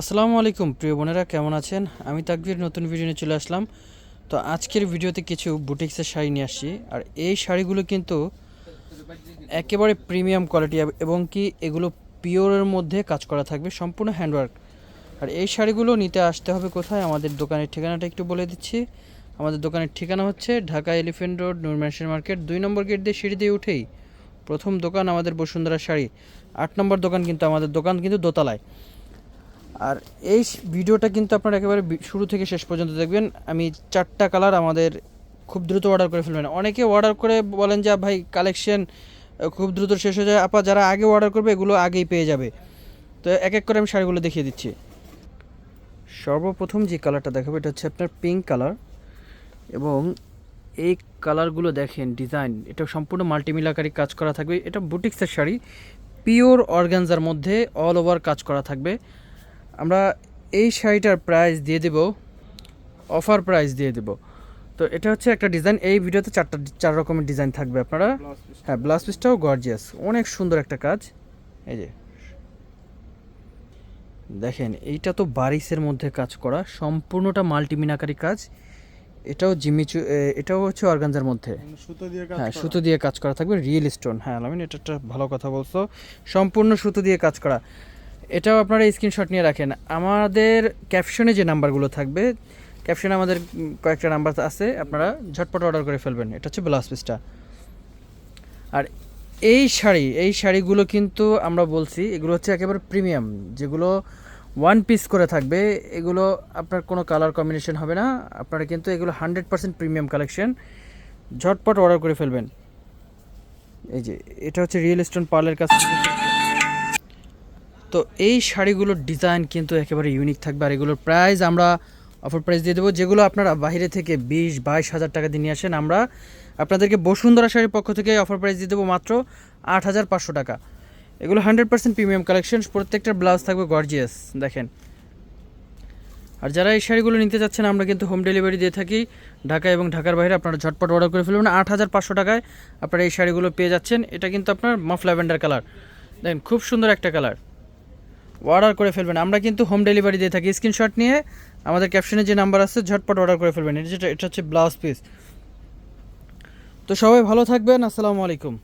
আসসালামু আলাইকুম, প্রিয় বোনেরা, কেমন আছেন? আমি তাকবির, নতুন ভিডিও নিয়ে চলে আসলাম। তো আজকের ভিডিওতে কিছু বুটিক্সের শাড়ি নিয়ে আসছি। আর এই শাড়িগুলো কিন্তু একেবারে প্রিমিয়াম কোয়ালিটি এবং কি এগুলো পিওরের মধ্যে কাজ করা থাকবে, সম্পূর্ণ হ্যান্ডওয়ার্ক আর এই শাড়িগুলো নিতে আসতে হবে কোথায়? আমাদের দোকানের ঠিকানাটা একটু বলে দিচ্ছি। আমাদের দোকানের ঠিকানা হচ্ছে Dhaka Elephant Road, Noor Mansion Market, দুই নম্বর গেট দিয়ে সিঁড়ি দিয়ে উঠেই প্রথম দোকান আমাদের বসুন্ধরা শাড়ি। আট নম্বর দোকান কিন্তু আমাদের দোকান কিন্তু দোতলায়। আর এই ভিডিওটা কিন্তু আপনারা একেবারে শুরু থেকে শেষ পর্যন্ত দেখবেন। আমি চারটা কালার আমাদের খুব দ্রুত অর্ডার করে ফেলবেন। অনেকে অর্ডার করে বলেন যে ভাই কালেকশন খুব দ্রুত শেষ হয়ে যায়। আপা, যারা আগে অর্ডার করবে, এগুলো আগেই পেয়ে যাবে। তো এক এক করে আমি শাড়িগুলো দেখিয়ে দিচ্ছি। সর্বপ্রথম যে কালারটা দেখাবো, এটা হচ্ছে আপনার পিঙ্ক কালার এবং এই কালারগুলো দেখেন ডিজাইন এটা সম্পূর্ণ মাল্টিমিলাকারি কাজ করা থাকবে। এটা বুটিক্সের শাড়ি। পিওর অর্গানজার মধ্যে অল ওভার কাজ করা থাকবে। আমরা এই শাড়িটার প্রাইস দিয়ে দেব অফার প্রাইস দিয়ে দেব। তো এটা হচ্ছে একটা ডিজাইন এই ভিডিওতে চারটা চার রকমের ডিজাইন থাকবে আপনারা। হ্যাঁ ব্লাউজ পিসটাও গর্জিয়াস অনেক সুন্দর একটা কাজ। এই যে দেখেন এইটা তো বারিসের মধ্যে কাজ করা সম্পূর্ণটা মাল্টিমিনাকারি কাজ। এটাও জিমিচু এটাও হচ্ছে অর্গানজার মধ্যে। সুতো দিয়ে কাজ হ্যাঁ সুতো দিয়ে কাজ করা থাকবে রিয়েল স্টোন হ্যাঁ আলামিন এটা একটা ভালো কথা বলছো। সম্পূর্ণ সুতো দিয়ে কাজ করা। এটাও আপনারা স্ক্রিনশট নিয়ে রাখেন। আমাদের ক্যাপশনে যে নাম্বারগুলো থাকবে ক্যাপশনে আমাদের কয়েকটা নাম্বার আছে, আপনারা ঝটপট অর্ডার করে ফেলবেন। এটা হচ্ছে ব্লাউজ পিসটা আর এই শাড়ি, এই শাড়িগুলো কিন্তু আমরা বলছি, এগুলো হচ্ছে একেবারে প্রিমিয়াম যেগুলো ওয়ান পিস করে থাকবে, এগুলো আপনার কোনো কালার কম্বিনেশন হবে না। আপনারা কিন্তু এগুলো হান্ড্রেড পার্সেন্ট প্রিমিয়াম কালেকশন ঝটপট অর্ডার করে ফেলবেন। এই যে, এটা হচ্ছে রিয়েল স্টোন পার্লের কাছ। তো এই শাড়িগুলোর ডিজাইন কিন্তু একেবারে ইউনিক থাকবে। আর এগুলোর প্রাইস আমরা অফার প্রাইস দিয়ে দেবো। যেগুলো আপনারা বাইরে থেকে বিশ, বাইশ হাজার টাকা দিয়ে নিয়ে আসেন, আমরা আপনাদেরকে বসুন্ধরা শাড়ির পক্ষ থেকে অফার প্রাইস দিয়ে দেবো মাত্র আট হাজার পাঁচশো টাকা। এগুলো হান্ড্রেড পার্সেন্ট প্রিমিয়াম কালেকশন প্রত্যেকটা ব্লাউজ থাকবে গর্জিয়াস দেখেন। আর যারা এই শাড়িগুলো নিতে চাচ্ছেন, আমরা কিন্তু হোম ডেলিভারি দিয়ে থাকি। ঢাকা এবং ঢাকার বাইরে আপনারা ঝটপট অর্ডার করে ফেলবেন। আট হাজার পাঁচশো টাকায় আপনারা এই শাড়িগুলো পেয়ে যাচ্ছেন। এটা কিন্তু আপনার মফ ল্যাভেন্ডার কালার দেখেন, খুব সুন্দর একটা কালার অর্ডার করে ফেলবেন। আমরা কিন্তু হোম ডেলিভারি দিয়ে থাকি। স্ক্রিনশট নিয়ে আমাদের ক্যাপশনে যে নাম্বার আছে, ঝটপট অর্ডার করে ফেলবেন। এটা এটা হচ্ছে ব্লাউজ পিস তো সবাই ভালো থাকবেন। আসসালামু আলাইকুম।